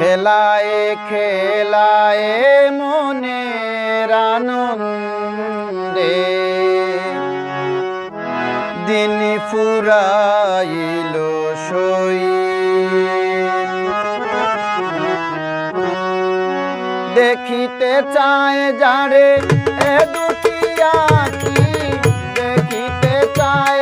হেলায় খেলায় মনের আনন্দে। দিন ফুরাইল সই। দেখিতে চায় যারে এ দুটি আখি, দেখিতে চায়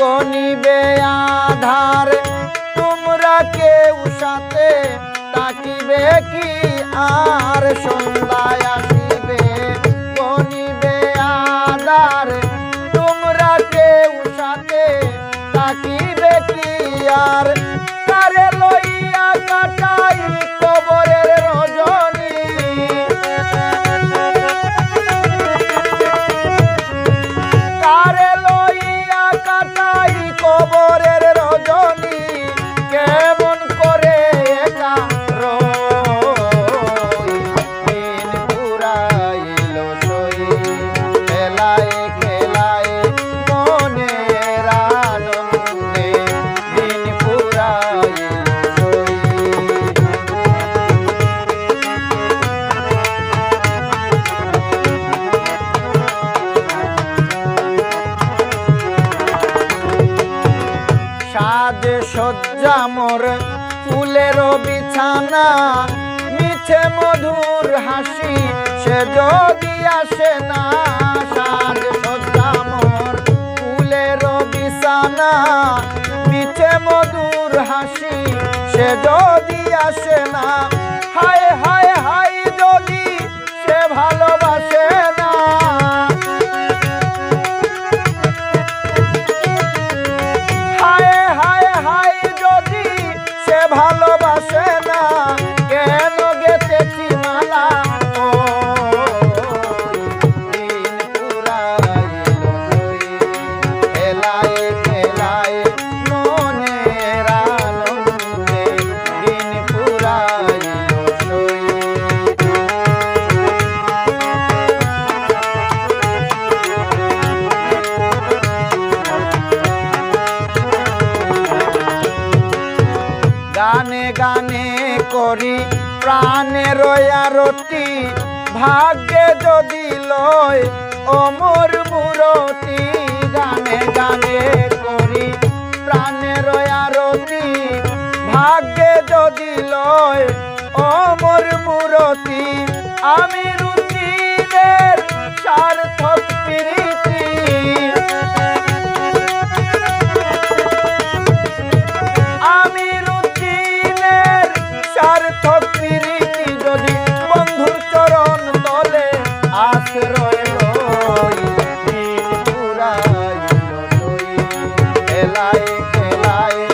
গনিবে আধার। তোমরা কেউ সাথে তাকিবে কি আর? সন্ধ্যায় আসিবে গনিবে আধার। তোমরা কেউ সাথে তাকিবে কি আর? তারে লইয়া কাটাই সাজ সজ্জা মোর, ফুলের বিছানা, মিছে মধুর হাসি, সে যদি আসে না সাজ সজ্জা মোর, ফুলের বিছানা, মিছে মধুর হাসি, সে যদি ভালোবাসে গানে গানে করি, প্রাণে রয়ারতি ভাগ্যে যদি লয়, অমর মূরতি। গানে গানে করি, প্রাণে রয়ারতি ভাগ্যে যদি লয়, অমর মূরতি। আমি রুচিদের সার্থক প্রীতি। খেলায়